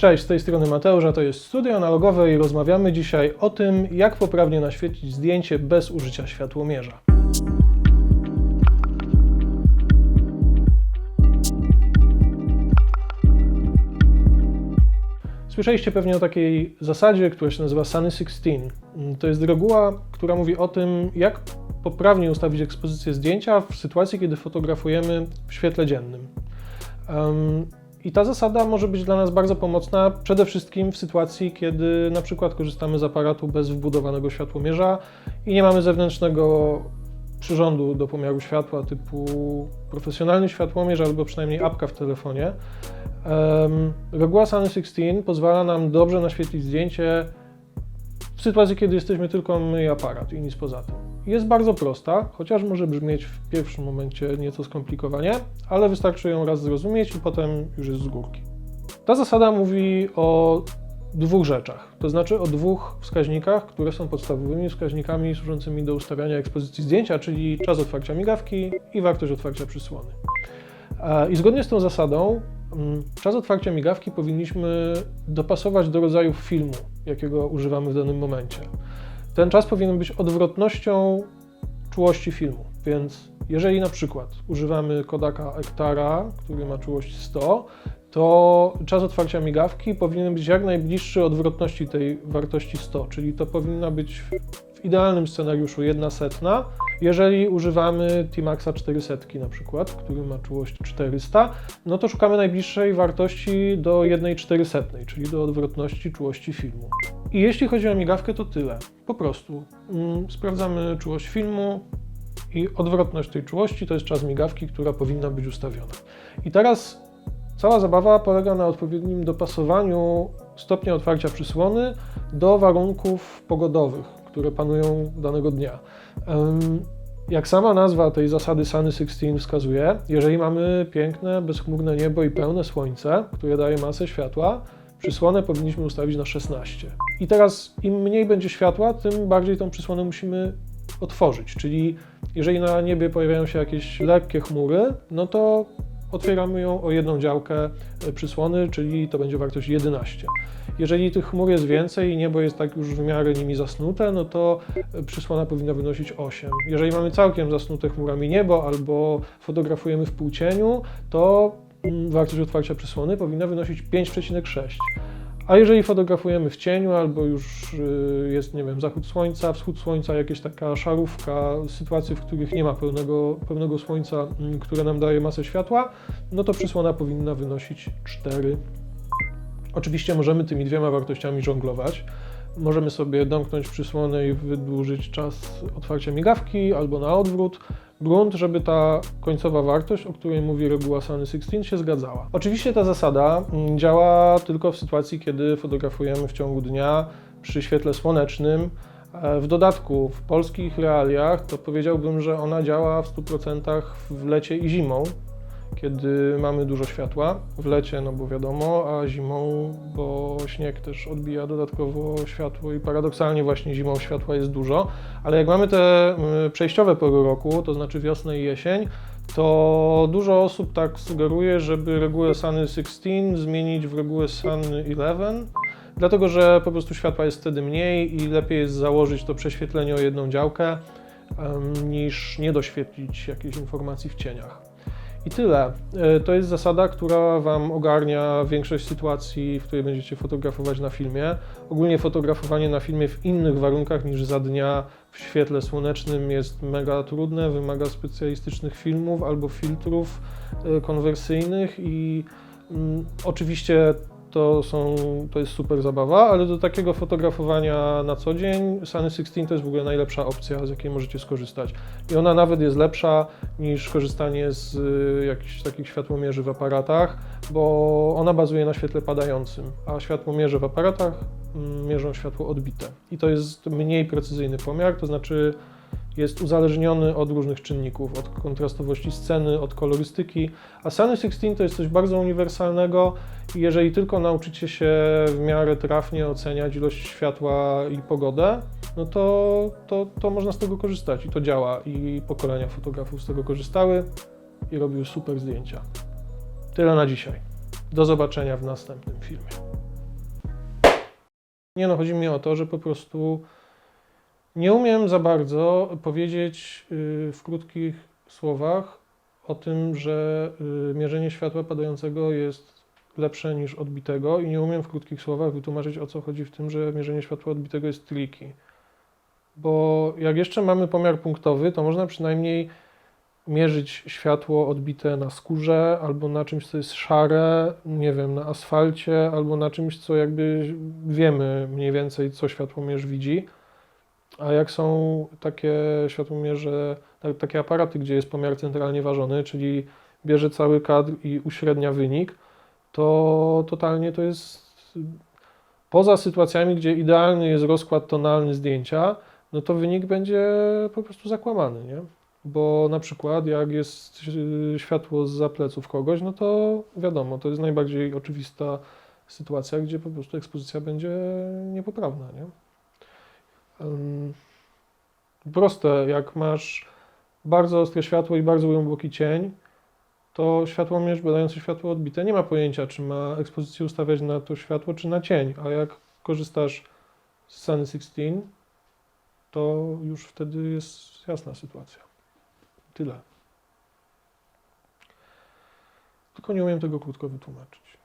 Cześć, z tej strony Mateusz, a to jest Studio Analogowe i rozmawiamy dzisiaj o tym, jak poprawnie naświetlić zdjęcie bez użycia światłomierza. Słyszeliście pewnie o takiej zasadzie, która się nazywa Sunny 16. Mm, To jest reguła, która mówi o tym, jak poprawnie ustawić ekspozycję zdjęcia w sytuacji, kiedy fotografujemy w świetle dziennym. I ta zasada może być dla nas bardzo pomocna, przede wszystkim w sytuacji, kiedy na przykład korzystamy z aparatu bez wbudowanego światłomierza i nie mamy zewnętrznego przyrządu do pomiaru światła typu profesjonalny światłomierz albo przynajmniej apka w telefonie. Em, Reguła Sunny 16 pozwala nam dobrze naświetlić zdjęcie w sytuacji, kiedy jesteśmy tylko my i aparat i nic poza tym. Jest bardzo prosta, chociaż może brzmieć w pierwszym momencie nieco skomplikowanie, ale wystarczy ją raz zrozumieć i potem już jest z górki. Ta zasada mówi o dwóch rzeczach, to znaczy o dwóch wskaźnikach, które są podstawowymi wskaźnikami służącymi do ustawiania ekspozycji zdjęcia, czyli czas otwarcia migawki i wartość otwarcia przysłony. E, I zgodnie z tą zasadą mm, czas otwarcia migawki powinniśmy dopasować do rodzaju filmu, jakiego używamy w danym momencie. Ten czas powinien być odwrotnością czułości filmu, więc jeżeli na przykład używamy Kodaka Ektara, który ma czułość 100, to czas otwarcia migawki powinien być jak najbliższy odwrotności tej wartości 100, czyli to powinna być w idealnym scenariuszu jedna setna. Jeżeli używamy T-Maxa 400 na przykład, który ma czułość 400, no to szukamy najbliższej wartości do 1,400, czyli do odwrotności czułości filmu. I jeśli chodzi o migawkę, to tyle. Po prostu mm, sprawdzamy czułość filmu i odwrotność tej czułości to jest czas migawki, która powinna być ustawiona. I teraz cała zabawa polega na odpowiednim dopasowaniu stopnia otwarcia przysłony do warunków pogodowych, które panują danego dnia. Jak sama nazwa tej zasady Sunny 16 wskazuje, jeżeli mamy piękne, bezchmurne niebo i pełne słońce, które daje masę światła, przysłonę powinniśmy ustawić na 16. I teraz im mniej będzie światła, tym bardziej tą przysłonę musimy otworzyć. Czyli jeżeli na niebie pojawiają się jakieś lekkie chmury, no to otwieramy ją o jedną działkę e, przysłony, czyli to będzie wartość 11. Jeżeli tych chmur jest więcej i niebo jest tak już w miarę nimi zasnute, no to e, przysłona powinna wynosić 8. Jeżeli mamy całkiem zasnute chmurami niebo albo fotografujemy w półcieniu, to mm, wartość otwarcia przysłony powinna wynosić 5,6. A jeżeli fotografujemy w cieniu, albo już y, jest, nie wiem, zachód słońca, wschód słońca, jakaś taka szarówka, sytuacje, w których nie ma pełnego, pełnego słońca, mm, które nam daje masę światła, no to przysłona powinna wynosić 4. Oczywiście możemy tymi dwiema wartościami żonglować. Możemy sobie domknąć przysłonę i wydłużyć czas otwarcia migawki, albo na odwrót. Grunt, żeby ta końcowa wartość, o której mówi reguła Sunny 16, się zgadzała. Oczywiście ta zasada mm, działa tylko w sytuacji, kiedy fotografujemy w ciągu dnia przy świetle słonecznym. E, W dodatku w polskich realiach to powiedziałbym, że ona działa w 100% w lecie i zimą, kiedy mamy dużo światła. W lecie, no bo wiadomo, a zimą, bo śnieg też odbija dodatkowo światło i paradoksalnie właśnie zimą światła jest dużo. Ale jak mamy te przejściowe pory roku, to znaczy wiosnę i jesień, to dużo osób tak sugeruje, żeby regułę Sunny 16 zmienić w regułę Sunny 11, dlatego że po prostu światła jest wtedy mniej i lepiej jest założyć to prześwietlenie o jedną działkę, niż nie doświetlić jakiejś informacji w cieniach. I tyle. E, To jest zasada, która Wam ogarnia większość sytuacji, w której będziecie fotografować na filmie. Ogólnie fotografowanie na filmie w innych warunkach niż za dnia w świetle słonecznym jest mega trudne, wymaga specjalistycznych filmów albo filtrów e, konwersyjnych i mm, oczywiście to, są, to jest super zabawa, ale do takiego fotografowania na co dzień Sunny 16 to jest w ogóle najlepsza opcja, z jakiej możecie skorzystać. I ona nawet jest lepsza niż korzystanie z y, jakichś takich światłomierzy w aparatach, bo ona bazuje na świetle padającym, a światłomierze w aparatach mm, mierzą światło odbite. I to jest mniej precyzyjny pomiar, to znaczy jest uzależniony od różnych czynników, od kontrastowości sceny, od kolorystyki, a Sunny 16 to jest coś bardzo uniwersalnego jeżeli tylko nauczycie się w miarę trafnie oceniać ilość światła i pogodę, no to, to, to można z tego korzystać i to działa i pokolenia fotografów z tego korzystały i robiły super zdjęcia. Tyle na dzisiaj. Do zobaczenia w następnym filmie. Nie no, chodzi mi o to, że po prostu nie umiem za bardzo powiedzieć y, w krótkich słowach o tym, że y, mierzenie światła padającego jest lepsze niż odbitego i nie umiem w krótkich słowach wytłumaczyć o co chodzi w tym, że mierzenie światła odbitego jest tricky. Bo jak jeszcze mamy pomiar punktowy, to można przynajmniej mierzyć światło odbite na skórze albo na czymś, co jest szare, nie wiem, na asfalcie albo na czymś, co jakby wiemy mniej więcej, co światłomierz widzi. A jak są takie światłomierze, tak- takie aparaty, gdzie jest pomiar centralnie ważony, czyli bierze cały kadr i uśrednia wynik, to totalnie to jest poza sytuacjami, gdzie idealny jest rozkład tonalny zdjęcia, no to wynik będzie po prostu zakłamany, nie? Bo na przykład jak jest y, światło z pleców kogoś, no to wiadomo, to jest najbardziej oczywista sytuacja, gdzie po prostu ekspozycja będzie niepoprawna, nie? Proste, jak masz bardzo ostre światło i bardzo głęboki cień, to światłomierz badający światło odbite nie ma pojęcia, czy ma ekspozycję ustawiać na to światło, czy na cień, a jak korzystasz z Sunny 16, to już wtedy jest jasna sytuacja. Tyle. Tylko nie umiem tego krótko wytłumaczyć.